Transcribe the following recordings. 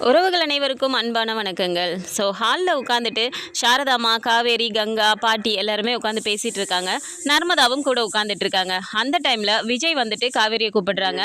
உறவுகள் அனைவருக்கும் அன்பான வணக்கங்கள். ஸோ ஹாலில் உட்காந்துட்டு சாரதாமா காவேரி கங்கா பாட்டி எல்லாருமே உட்காந்து பேசிகிட்டு இருக்காங்க. நர்மதாவும் கூட உட்காந்துட்டு இருக்காங்க. அந்த டைமில் விஜய் வந்துட்டு காவேரியை கூப்பிடுறாங்க.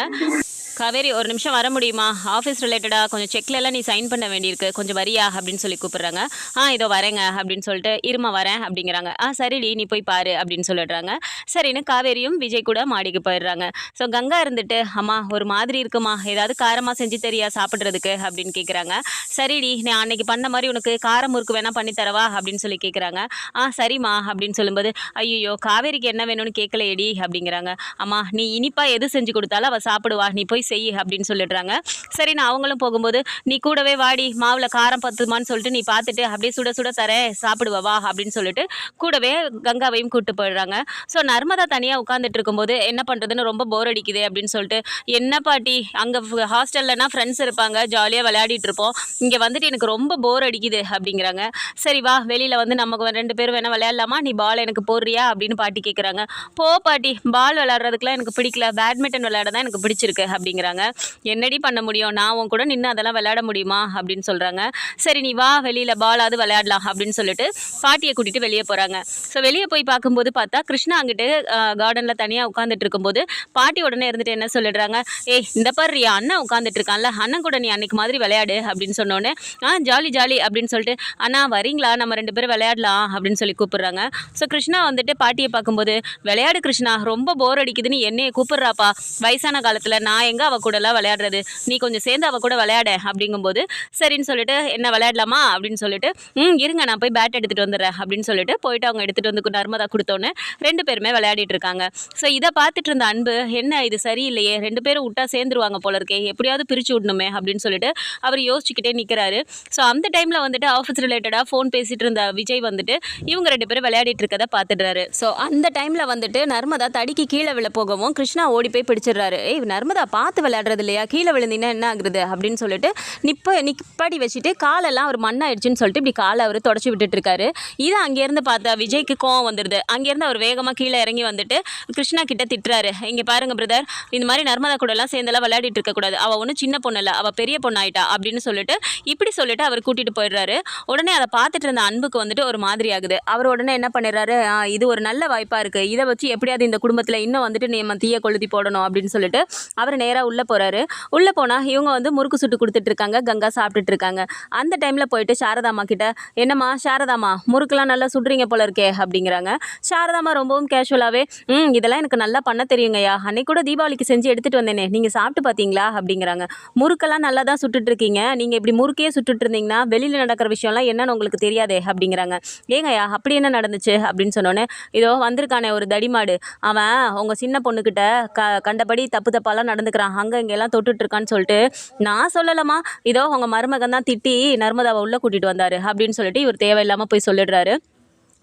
காவேரி ஒரு நிமிஷம் வர முடியுமா? ஆஃபீஸ் ரிலேட்டடாக கொஞ்சம் செக்ல எல்லாம் நீ சைன் பண்ண வேண்டியிருக்கு. கொஞ்சம் வரியா அப்படின்னு சொல்லி கூப்பிடுறாங்க. ஆ இதோ வரேங்க அப்படின்னு சொல்லிட்டு இருமா வரேன் அப்படிங்கிறாங்க. ஆ சரிடி நீ போய் பாரு அப்படின்னு சொல்லிடுறாங்க. சரின்னு காவேரியும் விஜய் கூட மாடிக்கு போயிடுறாங்க. ஸோ கங்கா இருந்துட்டு அம்மா ஒரு மாதிரி இருக்குமா? ஏதாவது காரமாக செஞ்சு தெரியா சாப்பிட்றதுக்கு அப்படின்னு கேட்குறாங்க சரிடி நான் அன்னைக்கு பண்ண மாதிரி உனக்கு காரம் முறுக்கு வேணால் பண்ணி தரவா அப்படின்னு சொல்லி கேட்குறாங்க ஆ சரிம்மா அப்படின்னு சொல்லும்போது ஐயோ காவேரிக்கு என்ன வேணும்னு கேட்கலையடி அப்படிங்கிறாங்க. அம்மா நீ இனிப்பாக எது செஞ்சு கொடுத்தாலும் அவள் சாப்பிடுவா. நீ போய் செய் அப்படின்னு சொல்லிடுறாங்க. சரி நான் அவங்களும் போகும்போது நீ கூடவே வாடி மாவில் காரம் பத்துமான்னு சொல்லிட்டு நீ பார்த்துட்டு அப்படியே சுட சுட தர சாப்பிடுவா வா அப்படின்னு சொல்லிட்டு கூடவே கங்காவையும் கூப்பிட்டு போயிடுறாங்க. ஸோ நர்மதா தனியாக உட்காந்துட்டு இருக்கும்போது என்ன பண்ணுறதுன்னு ரொம்ப போர் அடிக்குது அப்படின்னு சொல்லிட்டு என்ன பாட்டி அங்கே ஹாஸ்டல்லனா ஃப்ரெண்ட்ஸ் இருப்பாங்க ஜாலியாக விளையாடிட்டு இருப்போம். இங்கே வந்துட்டு எனக்கு ரொம்ப போர் அடிக்குது அப்படிங்கிறாங்க. சரி வா வெளியில் வந்து நமக்கு ரெண்டு பேரும் வேணால் விளையாடலாமா? நீ பால் எனக்கு போடுறியா? அப்படின்னு பாட்டி கேட்குறாங்க போ பாட்டி பால் விளையாடுறதுக்குலாம் எனக்கு பிடிக்கல. பேட்மிண்டன் விளையாட தான் எனக்கு பிடிச்சிருக்கு அப்படிங்கிறாங்க. என்னடி பண்ண முடியும்? நான் உன் கூட நின்று அதெல்லாம் விளையாட முடியுமா? அப்படின்னு சொல்கிறாங்க சரி நீ வா வெளியில் பாலாவது விளையாடலாம் அப்படின்னு சொல்லிட்டு பாட்டியை கூட்டிகிட்டு வெளியே போகிறாங்க ஸோ வெளியே போய் பார்க்கும்போது பார்த்தா கிருஷ்ணா அங்கிட்டு கார்டனில் தனியாக உட்காந்துட்டு இருக்கும்போது பாட்டி உடனே இருந்துட்டு என்ன சொல்லிடுறாங்க? ஏய் இந்த பாரு அண்ணன் உட்காந்துட்டு இருக்கான்ல. அண்ணன் கூட நீ அன்னைக்கு மாதிரி விளையாடு அப்படின்னு சொன்னோன்னே ஆ ஜாலி ஜாலி அப்படின்னு சொல்லிட்டு அண்ணா வரீங்களா? நம்ம ரெண்டு பேரும் விளையாடலாம் அப்படின்னு சொல்லி கூப்பிடுறாங்க. ஸோ கிருஷ்ணா வந்துட்டு பாட்டியை பார்க்கும்போது விளையாடு கிருஷ்ணா ரொம்ப போர் அடிக்குதுன்னு என்னையை கூப்பிட்றாப்பா. வயசான காலத்தில் நான் எங்கே அவ கூடலாம் விளையாடுறது. நீ கொஞ்சம் சேர்ந்து அவ கூட விளையாட அப்படிங்கும்போது சரின்னு சொல்லிட்டு என்ன விளையாடலாமா? அப்படின்னு சொல்லிட்டு ம் இருங்க நான் போய் பேட் எடுத்துகிட்டு வந்துடுறேன் அப்படின்னு சொல்லிட்டு போயிட்டு அவங்க எடுத்துகிட்டு வந்து நர்மதா கொடுத்தோன்னே ரெண்டு பேருமே விளையாடிட்டு இருக்காங்க. ஸோ இதை பார்த்துட்டு இருந்த அன்பு என்ன இது சரியில்லையே ரெண்டு பேரும் விட்டா சேர்ந்துருவாங்க போல இருக்கே எப்படியாவது பிரித்து விடணுமே அப்படின்னு சொல்லிட்டு அவர் யோசிச்சுக்கிட்டே நிற்கிறாரு ஸோ அந்த டைமில் வந்துட்டு ஆஃபீஸ் ரிலேட்டடாக ஃபோன் பேசிட்டு இருந்த விஜய் வந்துட்டு இவங்க ரெண்டு பேரும் விளையாடிட்டு இருக்கதை பார்த்துடுறாரு. ஸோ அந்த டைமில் வந்துட்டு நர்மதா தடிக்கு கீழே விழ போகவும் கிருஷ்ணா ஓடி போய் பிடிச்சிடுறாரு. ஏய் நர்மதா பா பார்த்து விளையாடுறது இல்லையா? கீழே விழுந்தீங்கன்னா என்ன ஆகுறது அப்படின்னு சொல்லிட்டு நிப்ப நிப்பாடி வச்சுட்டு காலெல்லாம் அவர் மண்ணாயிடுச்சுன்னு சொல்லிட்டு இப்படி காலை அவர் தொடச்சி விட்டுட்டு இருக்காரு. இதை அங்கேருந்து பார்த்தா விஜய்க்கு கோவம் வந்துடுது அங்கேருந்து அவர் வேகமாக கீழே இறங்கி வந்துட்டு கிருஷ்ணா கிட்ட திட்டுறாரு. இங்கே பாருங்க பிரதர் இந்த மாதிரி நர்மதா கூட எல்லாம் சேர்ந்தெல்லாம் விளையாடிட்டு இருக்கக்கூடாது அவள் ஒன்றும் சின்ன பொண்ணு இல்லை. அவள் பெரிய பொண்ணு ஆயிட்டா அப்படின்னு சொல்லிட்டு இப்படி சொல்லிட்டு அவர் கூட்டிட்டு போயிடுறாரு. உடனே அதை பார்த்துட்டு இருந்த அன்புக்கு வந்துட்டு ஒரு மாதிரி ஆகுது. அவர் உடனே என்ன பண்ணிடுறாரு? இது ஒரு நல்ல வாய்ப்பாக இருக்குது இதை வச்சு எப்படியாவது இந்த குடும்பத்தில் இன்னும் வந்துட்டு நம்ம தீய கொளுத்தி போடணும் அப்படின்னு சொல்லிட்டு அவர் நேராக உள்ளே போகிறாரு உள்ளே போனால் இவங்க வந்து முறுக்கு சுட்டு கொடுத்துட்ருக்காங்க கங்கா சாப்பிட்டுட்ருக்காங்க அந்த டைமில் போயிட்டு சாரதாமா கிட்ட என்னம்மா சாரதாமா முறுக்கெல்லாம் நல்லா சுடுறீங்க போல இருக்கே அப்படிங்கிறாங்க. சாரதாமா ரொம்பவும் கேஷுவலாகவே ம் இதெல்லாம் எனக்கு நல்லா பண்ண தெரியுங்கய்யா. அன்னைக்கு கூட தீபாவளிக்கு செஞ்சு எடுத்துகிட்டு வந்தேனே நீங்கள் சாப்பிட்டு பார்த்தீங்களா அப்படிங்கிறாங்க. முறுக்கெல்லாம் நல்லா தான் சுட்டுட்டு இருக்கீங்க நீங்கள் இப்படி முறுக்கையே சுட்டுட்டு இருந்தீங்கன்னா வெளியில் நடக்கிற விஷயம்லாம் என்னன்னு உங்களுக்கு தெரியாதே அப்படிங்கிறாங்க. ஏங்கய்யா அப்படி என்ன நடந்துச்சு? அப்படின்னு சொன்னோன்னே இதோ வந்திருக்கானே ஒரு தடிமாடு. அவன் உங்கள் சின்ன பொண்ணுக்கிட்ட க கண்டபடி தப்பு தப்பாலாம் நடந்துக்கிறான். அங்கே இங்கெல்லாம் தொட்டுட்ருக்கான்னு சொல்லிட்டு நான் சொல்லலம்மா. இதோ உங்கள் மருமகன் தான் திட்டி நர்மதாவை உள்ளே கூட்டிகிட்டு வந்தார் அப்படின்னு சொல்லிட்டு இவர் தேவையில்லாமல் போய் சொல்லிடுறாரு.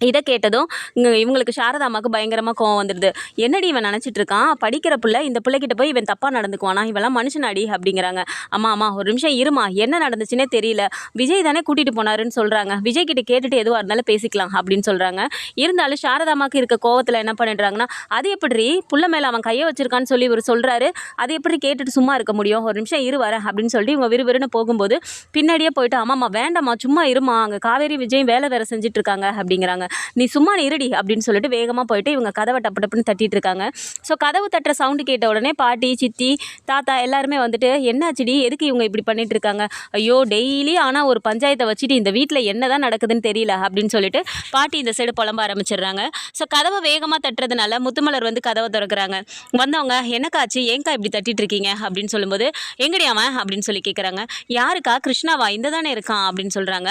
இதை கேட்டதும் இங்கே இவங்களுக்கு சாரதாமாவுக்கு பயங்கரமாக கோவம் வந்துடுது. என்னடி இவன் நினச்சிட்டு இருக்கான்? படிக்கிற பிள்ளை இந்த பிள்ளைகிட்ட போய் இவன் தப்பாக நடந்துக்குவானா? இவெல்லாம் மனுஷனாடி அப்படிங்கிறாங்க. அம்மா அம்மா ஒரு நிமிஷம் இருமா என்ன நடந்துச்சுன்னே தெரியல. விஜய் தானே கூட்டிகிட்டு போனாருன்னு சொல்கிறாங்க விஜய் கிட்ட கேட்டுட்டு எதுவாக இருந்தாலும் பேசிக்கலாம் அப்படின்னு சொல்கிறாங்க இருந்தாலும் சாரதாமாவுக்கு இருக்க கோவத்தில் என்ன பண்ணிடுறாங்கன்னா அது எப்படி புள்ள மேலே அவன் கையை வச்சிருக்கான்னு சொல்லி இவர் சொல்கிறாரு அது எப்படி கேட்டுட்டு சும்மா இருக்க முடியும்? ஒரு நிமிஷம் இரு வரேன் அப்படின்னு சொல்லிட்டு இவங்க விறுவிறுன்னு போகும்போது பின்னாடியே போயிட்டு ஆமாம்மா வேண்டாம்மா சும்மா இருமா. அங்கே காவேரி விஜய் வேலை வேற செஞ்சுட்டு இருக்காங்க அப்படிங்கிறாங்க. நீ சும்மா இருடி அப்படின்னு சொல்லிட்டு வேகமாக போயிட்டு இவங்க கதவை டப்பு டப்புன்னு தட்டிட்டு இருக்காங்க ஸோ கதவு தட்டுற சவுண்டு கேட்ட உடனே பாட்டி சித்தி தாத்தா எல்லாருமே வந்துட்டு என்னாச்சுடி? எதுக்கு இவங்க இப்படி பண்ணிட்டு இருக்காங்க ஐயோ டெய்லி ஆனால் ஒரு பஞ்சாயத்தை வச்சுட்டு இந்த வீட்டில் என்ன தான் நடக்குதுன்னு தெரியல அப்படின்னு சொல்லிட்டு பாட்டி இந்த சைடு புலம்ப ஆரம்பிச்சிடுறாங்க. ஸோ கதவை வேகமாக தட்டுறதுனால முத்துமலர் வந்து கதவை திறக்கிறாங்க. வந்தவங்க என்னக்காச்சு ஏங்கா இப்படி தட்டிட்டு இருக்கீங்க அப்படின்னு சொல்லும்போது எங்கடி அவன்? அப்படின்னு சொல்லி கேட்குறாங்க யாருக்கா? கிருஷ்ணாவா? இந்த தானே இருக்கான் அப்படின்னு சொல்கிறாங்க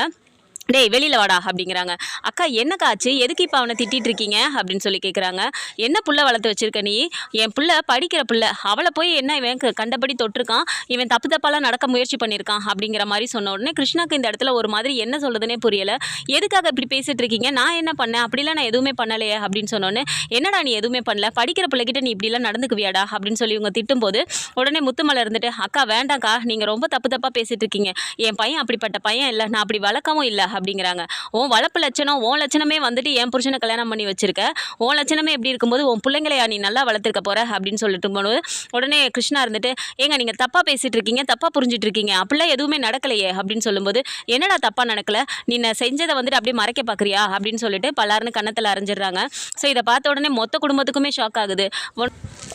டேய் வெளியில் வாடா அப்படிங்கிறாங்க. அக்கா என்னக்கா ஆச்சு? எதுக்கு இப்போ அவனை திட்டிட்டு இருக்கீங்க? அப்படின்னு சொல்லி கேட்குறாங்க என்ன புள்ள வளர்த்து வச்சிருக்க நீ? என் புள்ள படிக்கிற புள்ள. அவளை போய் என்ன இவன் க- கண்டபடி தொட்டிருக்கான். இவன் தப்பு தப்பாலாம் நடக்க முயற்சி பண்ணியிருக்கான் அப்படிங்கிற மாதிரி சொன்ன உடனே கிருஷ்ணாக்கு இந்த இடத்துல ஒரு மாதிரி என்ன சொல்கிறதுனே புரியலை. எதுக்காக இப்படி பேசிகிட்டு இருக்கீங்க? நான் என்ன பண்ணேன்? அப்படிலாம் நான் எதுவுமே பண்ணலையே அப்படின்னு சொன்னோன்னே என்னடா நீ எதுவுமே பண்ணல? படிக்கிற பிள்ளைகிட்ட நீ இப்படிலாம் நடந்துக்குவியாடா? அப்படின்னு சொல்லி இவங்க திட்டும்போது உடனே முத்துமலை இருந்துட்டு அக்கா வேண்டாம்க்கா. நீங்கள் ரொம்ப தப்பு தப்பாக பேசிகிட்டு இருக்கீங்க. என் பையன் அப்படிப்பட்ட பையன் இல்லை. நான் அப்படி வழக்கமும் இல்லை. அப்படிங்கிறாங்க. உன் வளர்ப்பு லட்சணம் உன் லட்சணமே வந்துட்டு என் புருஷனை கல்யாணம் பண்ணி வச்சிருக்க. உன் லட்சணமே எப்படி இருக்கும்போது உன் பிள்ளைங்களையா நீ நல்லா வளர்த்துருக்க போற அப்படின்னு சொல்லிட்டு போனது உடனே கிருஷ்ணா இருந்துட்டு ஏங்க நீங்கள் தப்பாக பேசிட்டு இருக்கீங்க தப்பாக புரிஞ்சிட்டு இருக்கீங்க. அப்படிலாம் எதுவுமே நடக்கலையே. அப்படின்னு சொல்லும்போது என்னடா தப்பாக நடக்கல? நீ நான் செஞ்சதை வந்துட்டு அப்படியே மறைக்க பார்க்குறியா அப்படின்னு சொல்லிட்டு பல்லாருன்னு கன்னத்தில் அரைஞ்சிடுறாங்க. ஸோ இதை பார்த்த உடனே மொத்த குடும்பத்துக்குமே ஷாக் ஆகுது.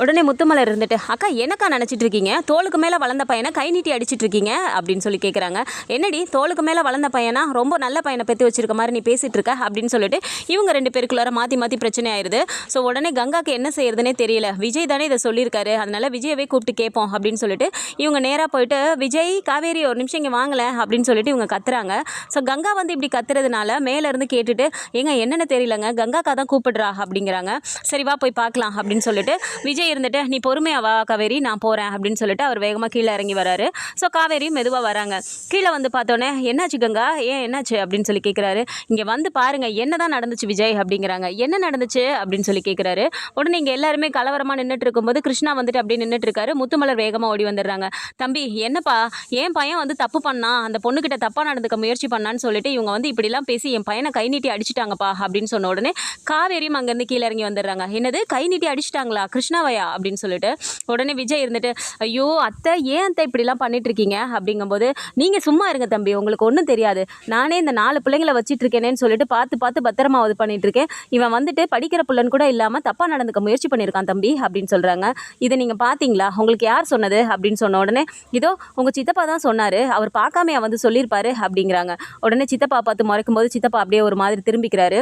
உடனே முத்துமலர் இருந்துட்டு அக்கா எனக்கா நினச்சிட்டு இருக்கீங்க? தோளுக்கு மேலே வளர்ந்த பையனை கை நீட்டி அடிச்சிட்டு இருக்கீங்க? அப்படின்னு சொல்லி கேட்குறாங்க என்னடி தோளுக்கு மேலே வளர்ந்த பையனா? ரொம்ப நல்ல நல்ல பையனை பெற்று வச்சிருக்க மாதிரி நீ பேசிகிட்டு இருக்க அப்படின்னு சொல்லிட்டு இவங்க ரெண்டு பேருக்குள்ளார மாற்றி மாற்றி பிரச்சனை ஆயிருது. ஸோ உடனே கங்காக்கு என்ன செய்யறதுனே தெரியல. விஜய் தானே இதை சொல்லியிருக்காரு. அதனால விஜயவே கூப்பிட்டு கேட்போம் அப்படின்னு சொல்லிட்டு இவங்க நேராக போயிட்டு விஜய் காவேரி ஒரு நிமிஷம் இங்கே வாங்கலை அப்படின்னு சொல்லிட்டு இவங்க கத்துறாங்க. ஸோ கங்கா வந்து இப்படி கத்துறதுனால மேலேருந்து கேட்டுட்டு ஏங்க என்னென்னு தெரியலங்க. கங்காக்கா தான் கூப்பிடுறா அப்படிங்கிறாங்க. சரி வா போய் பார்க்கலாம் அப்படின்னு சொல்லிட்டு விஜய் இருந்துட்டு நீ பொறுமையா வா காவேரி. நான் போகிறேன் அப்படின்னு சொல்லிட்டு அவர் வேகமாக கீழே இறங்கி வராரு. ஸோ காவேரி மெதுவாக வராங்க. கீழே வந்து பார்த்தோன்னே என்னாச்சு கங்கா? ஏன் என்னாச்சு? அப்படின்னு சொல்லி கேட்குறாரு இங்கே வந்து பாருங்க என்னதான் நடந்துச்சு விஜய் அப்படிங்கிறாங்க. என்ன நடந்துச்சு அப்படின்னு சொல்லி கேட்குறாரு உடனே இங்கே எல்லாருமே கலவரமாக நின்றுட்டு இருக்கும்போது கிருஷ்ணா வந்துட்டு அப்படியே நின்றுட்டு இருக்காரு. முத்துமலர் வேகமாக ஓடி வந்துடுறாங்க. தம்பி என்னப்பா என் பையன் வந்து தப்பு பண்ணான். அந்த பொண்ணுக்கிட்ட தப்பாக நடந்துக்க முயற்சி பண்ணான்னு சொல்லிட்டு இவங்க வந்து இப்படிலாம் பேசி என் பையனை கை நீட்டி அடிச்சிட்டாங்கப்பா அப்படின்னு சொன்ன உடனே காவேரியும் அங்கேருந்து கீழே இறங்கி வந்துடுறாங்க. என்னது? கை நீட்டி அடிச்சிட்டாங்களா? கிருஷ்ணாவையா? அப்படின்னு சொல்லிட்டு உடனே விஜய் இருந்துட்டு ஐயோ அத்தை ஏன் அத்தை இப்படிலாம் பண்ணிட்டு இருக்கீங்க? அப்படிங்கும்போது நீங்கள் சும்மா இருங்க தம்பி உங்களுக்கு ஒன்றும் தெரியாது. நானே இந்த நாலு பிள்ளைங்களை வச்சிட்டு இருக்கேனேன்னு சொல்லிட்டு பார்த்து பார்த்து பத்திரமா இது பண்ணிட்டு இருக்கேன் இவன் வந்துட்டு படிக்கிற பிள்ளைன்னு கூட இல்லாமல் தப்பாக நடந்துக்க முயற்சி பண்ணியிருக்கான் தம்பி அப்படின்னு சொல்கிறாங்க இதை நீங்கள் பார்த்தீங்களா உங்களுக்கு யார் சொன்னது? அப்படின்னு சொன்ன உடனே இதோ உங்கள் சித்தப்பா தான் சொன்னார். அவர் பார்க்காமையா வந்து சொல்லியிருப்பாரு அப்படிங்கிறாங்க. உடனே சித்தப்பா பார்த்து முறைக்கும் போது சித்தப்பா அப்படியே ஒரு மாதிரி திரும்பிக்கிறாரு.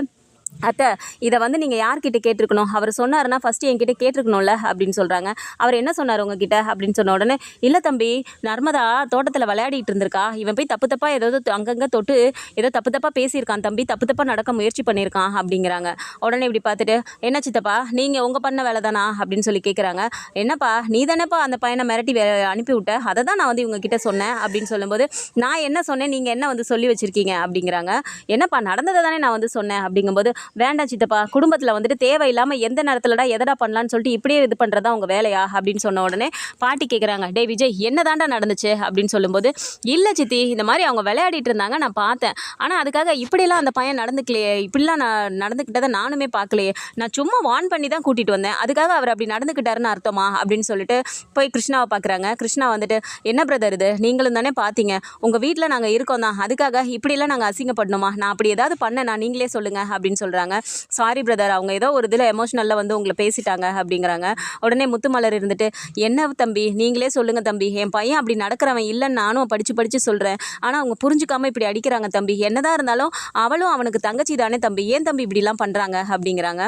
அத்தை இதை வந்து நீங்கள் யார்கிட்ட கேட்டிருக்கணும்? அவர் சொன்னாருன்னா ஃபஸ்ட்டு என்கிட்ட கேட்டிருக்கணும்ல அப்படின்னு சொல்கிறாங்க அவர் என்ன சொன்னார் உங்ககிட்ட அப்படின்னு சொன்ன உடனே இல்லை தம்பி நர்மதா தோட்டத்தில் விளையாடிட்டு இருந்திருக்கா. இவன் போய் தப்பு தப்பாக ஏதாவது அங்கங்கே தொட்டு ஏதோ தப்பு தப்பாக பேசியிருக்கான் தம்பி. தப்பு தப்பாக நடக்க முயற்சி பண்ணியிருக்கான் அப்படிங்கிறாங்க. உடனே இப்படி பார்த்துட்டு என்ன சித்தப்பா நீங்கள் உங்கள் பண்ண வேலை தானா? அப்படின்னு சொல்லி கேட்குறாங்க என்னப்பா நீ தானேப்பா அந்த பையனை மிரட்டி வே அனுப்பி விட்ட? அதை தான் நான் வந்து இவங்ககிட்ட சொன்னேன் அப்படின்னு சொல்லும்போது நான் என்ன சொன்னேன்? நீங்கள் என்ன வந்து சொல்லி வச்சுருக்கீங்க? அப்படிங்கிறாங்க. என்னப்பா நடந்ததை தானே நான் வந்து சொன்னேன் அப்படிங்கும்போது வேண்டாம் சித்தப்பா குடும்பத்தில் வந்துட்டு தேவையில்லாமல் எந்த நேரத்தில்டா எதடா பண்ணலான்னு சொல்லிட்டு இப்படியே இது பண்ணுறதா உங்கள் வேலையா? அப்படின்னு சொன்ன உடனே பாட்டி கேட்குறாங்க டே விஜய் என்னதான்டா நடந்துச்சு? அப்படின்னு சொல்லும்போது இல்லை சித்தி இந்த மாதிரி அவங்க விளையாடிட்டு இருந்தாங்க நான் பார்த்தேன். ஆனால் அதுக்காக இப்படியெல்லாம் அந்த பையன் நடந்துக்கலையே. இப்படிலாம் நான் நடந்துக்கிட்டதை நானுமே பார்க்கலையே. நான் சும்மா வான் பண்ணி தான் கூட்டிகிட்டு வந்தேன். அதுக்காக அவர் அப்படி நடந்துக்கிட்டாருன்னு அர்த்தமா? அப்படின்னு சொல்லிட்டு போய் கிருஷ்ணாவை பார்க்குறாங்க கிருஷ்ணா வந்துட்டு என்ன பிரதர் இது? நீங்களும் தானே பார்த்தீங்க. உங்கள் வீட்டில் நாங்கள் இருக்கோம் தான் அதுக்காக இப்படியெல்லாம் நாங்கள் அசிங்கப்படணுமா? நான் அப்படி ஏதாவது பண்ணேன் நான் நீங்களே சொல்லுங்கள் அப்படின்னு சொல்லி சொல்கிறாங்க சாரி பிரதர் அவங்க ஏதோ ஒரு இதில் எமோஷனலில் வந்து உங்களை பேசிட்டாங்க அப்படிங்கிறாங்க. உடனே முத்துமலர் இருந்துட்டு என்ன தம்பி? நீங்களே சொல்லுங்கள் தம்பி. என் பையன் அப்படி நடக்கிறவன் இல்லைன்னு நானும் படித்து படித்து சொல்கிறேன் ஆனால் அவங்க புரிஞ்சுக்காம இப்படி அடிக்கிறாங்க தம்பி. என்னதான் இருந்தாலும் அவளும் அவனுக்கு தங்கச்சி தானே தம்பி. ஏன் தம்பி இப்படிலாம் பண்ணுறாங்க அப்படிங்கிறாங்க.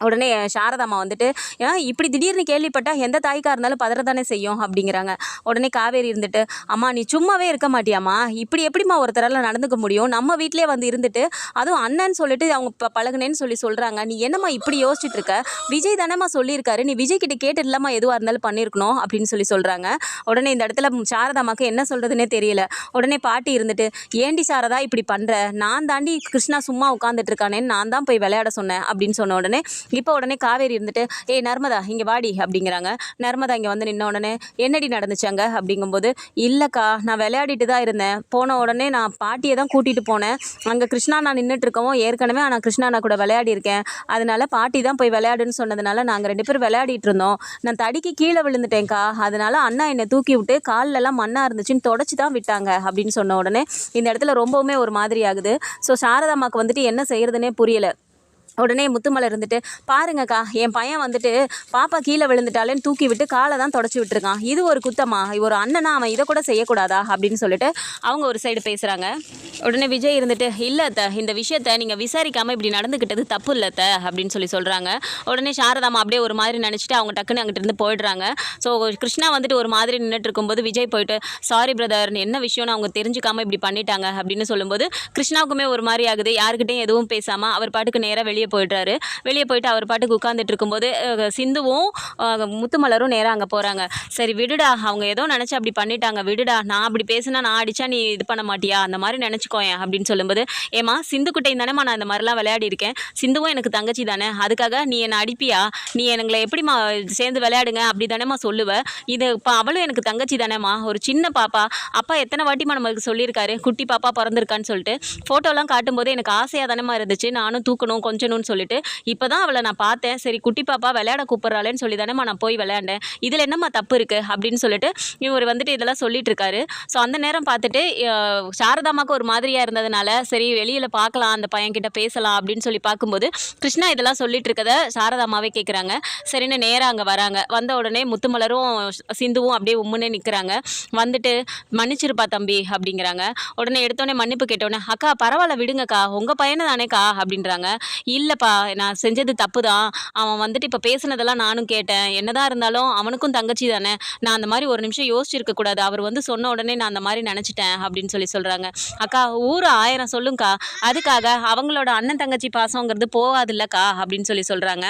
உடனே சாரதாம்மா வந்துட்டு ஏன் இப்படி திடீர்னு கேள்விப்பட்டால் எந்த தாய்க்கா இருந்தாலும் பதறதானே செய்யும்? அப்படிங்கிறாங்க. உடனே காவேரி இருந்துட்டு அம்மா நீ சும்மாவே இருக்க மாட்டியாம்மா. இப்படி எப்படிம்மா ஒருத்தரால் நடந்துக்க முடியும்? நம்ம வீட்டிலே வந்து இருந்துட்டு அதுவும் அண்ணன் சொல்லிட்டு அவங்க ப பழகுனேன்னு சொல்லி சொல்கிறாங்க நீ என்னம்மா இப்படி யோசிச்சுட்டு இருக்க? விஜய் தானேம்மா சொல்லியிருக்காரு. நீ விஜய் கிட்ட கேட்டு இல்லாமல் எதுவாக இருந்தாலும் பண்ணியிருக்கணும் அப்படின்னு சொல்லி சொல்கிறாங்க உடனே இந்த இடத்துல சாரதாமாக்கு என்ன சொல்கிறதுனே தெரியல. உடனே பாட்டி இருந்துட்டு ஏண்டி சாரதா இப்படி பண்ணுற நான் தாண்டி கிருஷ்ணா சும்மா உட்காந்துட்டு இருக்கானேன்னு நான் தான் போய் விளையாட சொன்னேன் அப்படின்னு சொன்ன உடனே இப்போ உடனே காவேரி இருந்துட்டு ஏய் நர்மதா இங்கே வாடி அப்படிங்கிறாங்க. நர்மதா இங்கே வந்து நின்ன உடனே என்னடி நடந்துச்சாங்க அப்படிங்கும்போது இல்லைக்கா நான் விளையாடிட்டு தான் இருந்தேன். போன உடனே நான் பாட்டியை தான் கூட்டிகிட்டு போனேன். அங்கே கிருஷ்ணா நான் நின்றுட்டு இருக்கவும் ஏற்கனவே நான் கிருஷ்ணா நான் கூட விளையாடி இருக்கேன் அதனால பாட்டி தான் போய் விளையாடுன்னு சொன்னதுனால நாங்கள் ரெண்டு பேரும் விளையாடிட்டு இருந்தோம். நான் தடிக்கு கீழே விழுந்துட்டேன்க்கா. அதனால அண்ணா என்னை தூக்கி விட்டு கால்லெல்லாம் மண்ணாக இருந்துச்சுன்னு தொடச்சி தான் விட்டாங்க அப்படின்னு சொன்ன உடனே இந்த இடத்துல ரொம்பவுமே ஒரு மாதிரி ஆகுது. ஸோ சாரதாமாக்கு வந்துட்டு என்ன செய்யறதுனே புரியலை. உடனே முத்துமலை இருந்துட்டு பாருங்கக்கா என் பையன் வந்துட்டு பாப்பா கீழே விழுந்துட்டாலேன்னு தூக்கி விட்டு காலை தான் தொடச்சி விட்டுருக்கான். இது ஒரு குத்தமா? ஒரு அண்ணனா அவன் இதை கூட செய்யக்கூடாதா? அப்படின்னு சொல்லிட்டு அவங்க ஒரு சைடு பேசுகிறாங்க உடனே விஜய் இருந்துட்டு இல்லை த இந்த விஷயத்த நீங்கள் விசாரிக்காமல் இப்படி நடந்துக்கிட்டது தப்பு இல்லை த அப்படின்னு சொல்லி சொல்கிறாங்க உடனே சாரதாமா அப்படியே ஒரு மாதிரி நினச்சிட்டு அவங்க டக்குன்னு அங்கிட்டு இருந்து போயிடுறாங்க. ஸோ கிருஷ்ணா வந்துட்டு ஒரு மாதிரி நின்றுட்டு இருக்கும்போது விஜய் போயிட்டு சாரி பிரதர் என்ன விஷயம்னு அவங்க தெரிஞ்சுக்காமல் இப்படி பண்ணிட்டாங்க அப்படின்னு சொல்லும்போது கிருஷ்ணாவுக்குமே ஒரு மாதிரி ஆகுது. யாருக்கிட்டையும் எதுவும் பேசாமல் அவர் பாட்டுக்கு நேராக வெளியே போயிடுறாரு. வெளியே போயிட்டு அவர் பாட்டுக்கு உட்காந்துட்டு இருக்கும்போது சிந்துவும் முத்துமலரும் நேராக அங்கே போகிறாங்க சரி விடுடா அவங்க ஏதோ நினச்சி அப்படி பண்ணிட்டாங்க. விடுடா நான் அப்படி பேசுனா நான் அடிச்சா நீ இது பண்ண மாட்டியா? அந்த மாதிரி நினச்சிக்கோயேன் அப்படின்னு சொல்லும்போது ஏமா சிந்து குட்டையும் தானேம்மா நான் இந்த மாதிரிலாம் விளையாடி இருக்கேன். சிந்துவும் எனக்கு தங்கச்சி தானே. அதுக்காக நீ என்னை அடிப்பியா? நீ எங்களை எப்படிம்மா சேர்ந்து விளையாடுங்க? அப்படி தானேம்மா சொல்லுவேன் இது இப்போ அவளும் எனக்கு தங்கச்சி தானேம்மா. ஒரு சின்ன பாப்பா. அப்பா எத்தனை வாட்டிமா நம்மளுக்கு சொல்லியிருக்காரு? குட்டி பாப்பா பிறந்திருக்கான்னு சொல்லிட்டு. ஃபோட்டோலாம் காட்டும்போது எனக்கு ஆசையாக தானேம்மா இருந்துச்சு. நானும் தூக்கணும் கொஞ்சம் கொஞ்சணும்னு சொல்லிட்டு இப்போ தான் அவளை நான் பார்த்தேன். சரி குட்டி பாப்பா விளையாட கூப்பிட்றாளேன்னு சொல்லி தானேம்மா நான் போய் விளையாண்டேன். இதில் என்னம்மா தப்பு இருக்குது அப்படின்னு சொல்லிட்டு இவர் வந்துட்டு இதெல்லாம் சொல்லிட்டு இருக்காரு. ஸோ அந்த நேரம் பார்த்துட்டு சாரதாமாக்கு ஒரு மாதிரியாக இருந்ததுனால சரி வெளியில் பார்க்கலாம் அந்த பையன்கிட்ட பேசலாம் அப்படின்னு சொல்லி பார்க்கும்போது கிருஷ்ணா இதெல்லாம் சொல்லிட்டு இருக்கத சாரதாமாவே கேட்குறாங்க சரின்னு நேராக அங்கே வராங்க. வந்த உடனே முத்துமலரும் சிந்துவும் அப்படியே உம்முன்னே நிற்கிறாங்க வந்துட்டு மன்னிச்சிருப்பா தம்பி அப்படிங்கிறாங்க. உடனே எடுத்தோடனே மன்னிப்பு கேட்டோடனே அக்கா பரவாயில்ல விடுங்கக்கா. உங்கள் பையனை தானேக்கா? அப்படின்றாங்க. இல்லை இல்லைப்பா நான் செஞ்சது தப்பு தான் அவன் வந்துட்டு இப்போ பேசுனதெல்லாம் நானும் கேட்டேன். என்னதான் இருந்தாலும் அவனுக்கும் தங்கச்சி தானே. நான் அந்த மாதிரி ஒரு நிமிஷம் யோசிச்சிருக்க கூடாது. அவர் வந்து சொன்ன உடனே நான் அந்த மாதிரி நினச்சிட்டேன் அப்படின்னு சொல்லி சொல்கிறாங்க அக்கா ஊர் ஆயிரம் சொல்லுங்கக்கா. அதுக்காக அவங்களோட அண்ணன் தங்கச்சி பாசங்கிறது போகாதுல்லக்கா அப்படின்னு சொல்லி சொல்கிறாங்க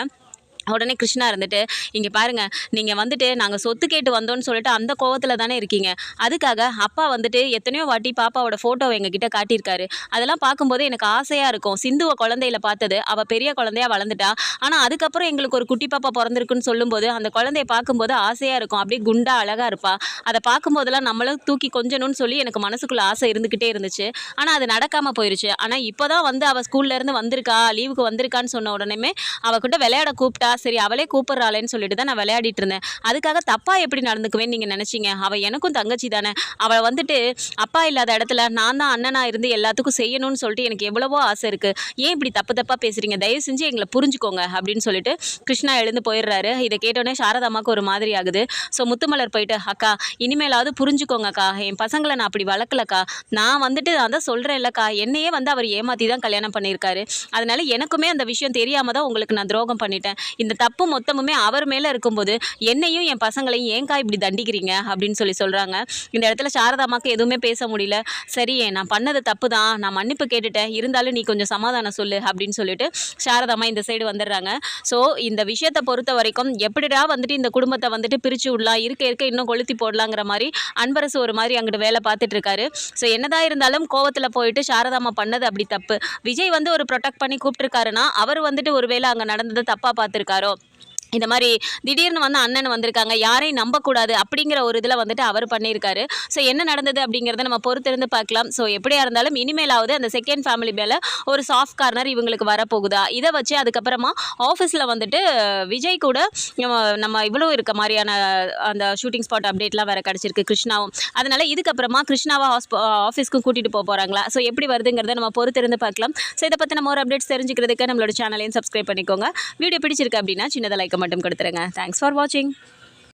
உடனே கிருஷ்ணா இருந்துட்டு இங்கே பாருங்கள் நீங்கள் வந்துட்டு நாங்கள் சொத்து கேட்டு வந்தோம்னு சொல்லிட்டு அந்த கோவத்தில் தானே இருக்கீங்க. அதுக்காக அப்பா வந்துட்டு எத்தனையோ வாட்டி பாப்பாவோட ஃபோட்டோவை எங்ககிட்ட காட்டியிருக்காரு. அதெல்லாம் பார்க்கும்போது எனக்கு ஆசையாக இருக்கும். சிந்துவை குழந்தையில பார்த்தது. அவள் பெரிய குழந்தையா வளர்ந்துட்டா. ஆனால் அதுக்கப்புறம் எங்களுக்கு ஒரு குட்டி பாப்பா பிறந்திருக்குன்னு சொல்லும்போது அந்த குழந்தைய பார்க்கும்போது ஆசையாக இருக்கும். அப்படியே குண்டா அழகாக இருப்பா. அதை பார்க்கும்போதெல்லாம் நம்மளும் தூக்கி கொஞ்சணும்னு சொல்லி எனக்கு மனசுக்குள்ள ஆசை இருந்துக்கிட்டே இருந்துச்சு. ஆனால் அது நடக்காமல் போயிருச்சு. ஆனால் இப்போ தான் வந்து அவள் ஸ்கூல்லேருந்து வந்திருக்கா லீவுக்கு வந்திருக்கான்னு சொன்ன உடனே அவகிட்ட விளையாட கூப்பிட்டா. சரி அவளே கூப்பிட்றாளேன்னு சொல்லிட்டு தான் நான் விளையாடிட்டு இருந்தேன். அதுக்காக தப்பாக எப்படி நடந்துக்குவேன்னு நீங்கள் நினச்சிங்க? அவள் எனக்கும் தங்கச்சி தானே. அவள் வந்துட்டு அப்பா இல்லாத இடத்துல நான் தான் அண்ணனாக இருந்து எல்லாத்துக்கும் செய்யணும்னு சொல்லிட்டு எனக்கு எவ்வளவோ ஆசை இருக்குது ஏன் இப்படி தப்பு தப்பாக பேசுகிறீங்க தயவு செஞ்சு எங்களை புரிஞ்சுக்கோங்க அப்படின்னு சொல்லிட்டு கிருஷ்ணா எழுந்து போயிடுறாரு. இதை கேட்டோன்னே சாரதாமாக்கு ஒரு மாதிரி ஆகுது. ஸோ முத்துமலர் போயிட்டு அக்கா இனிமேலாவது புரிஞ்சுக்கோங்கக்கா. என் பசங்களை நான் அப்படி வளர்க்கலக்கா. நான் வந்துட்டு நான் தான் சொல்கிறேன் இல்லக்கா என்னையே வந்து அவர் ஏமாற்றி தான் கல்யாணம் பண்ணியிருக்காரு. அதனால எனக்குமே அந்த விஷயம் தெரியாமல் தான் உங்களுக்கு நான் துரோகம் பண்ணிட்டேன். இந்த தப்பு மொத்தமுமே அவர் மேலே இருக்கும்போது என்னையும் என் பசங்களையும் ஏங்கா இப்படி தண்டிக்கிறீங்க அப்படின்னு சொல்லி சொல்கிறாங்க இந்த இடத்துல சாரதாமாக்கு எதுவுமே பேச முடியல. சரி நான் பண்ணது தப்பு தான் நான் மன்னிப்பு கேட்டுட்டேன். இருந்தாலும் நீ கொஞ்சம் சமாதானம் சொல்லு அப்படின்னு சொல்லிட்டு சாரதாமா இந்த சைடு வந்துடுறாங்க. ஸோ இந்த விஷயத்தை பொறுத்த வரைக்கும் எப்படிடா வந்துட்டு இந்த குடும்பத்தை வந்துட்டு பிரித்து விடலாம்? இருக்க இருக்க இன்னும் கொளுத்தி போடலாங்கிற மாதிரி அன்பரசு ஒரு மாதிரி அங்கிட்டு வேலை பார்த்துட்டு இருக்காரு. ஸோ என்னதான் இருந்தாலும் கோவத்தில் போயிட்டு சாரதாமா பண்ணது அப்படி தப்பு. விஜய் வந்து ஒரு ப்ரொடெக்ட் பண்ணி கூப்பிட்டுருக்காருன்னா அவர் வந்துட்டு ஒருவேளை அங்கே நடந்ததை தப்பாக பார்த்துருக்காரு. ఉంటారో இந்த மாதிரி திடீர்னு வந்து அண்ணன் வந்திருக்காங்க யாரையும் நம்பக்கூடாது அப்படிங்கிற ஒரு இதில் வந்துட்டு அவர் பண்ணியிருக்காரு. ஸோ என்ன நடந்தது அப்படிங்கிறத நம்ம பொறுத்திருந்து பார்க்கலாம். ஸோ எப்படியா இருந்தாலும் இனிமேலாவது அந்த செகண்ட் ஃபேமிலி மேலே ஒரு சாஃப்ட் கார்னர் இவங்களுக்கு வரப்போகுதா? இதை வச்சு அதுக்கப்புறமா ஆஃபீஸில் வந்துட்டு விஜய் கூட நம்ம- இவ்வளோ இருக்க மாதிரியான அந்த ஷூட்டிங் ஸ்பாட் அப்டேட்லாம் வேறு கிடச்சிருக்கு கிருஷ்ணாவும். அதனால் இதுக்கப்புறமா கிருஷ்ணாவை ஹாஸ்ப ஆஃபீஸ்க்கும் கூட்டிகிட்டு போக போகிறாங்களா ஸோ எப்படி வருதுங்கிறத நம்ம பொறுத்திருந்து பார்க்கலாம். ஸோ இதை பற்றி நம்ம ஒரு அப்டேட்ஸ் தெரிஞ்சுக்கிறதுக்கு நம்மளோட சேனலையும் சப்ஸ்கிரைப் பண்ணிக்கோங்க. வீடியோ பிடிச்சிருக்கு அப்படின்னா சின்னதாக லைக் மட்டும் கொடுத்துருங்க. தேங்க்ஸ் ஃபார் வாட்சிங்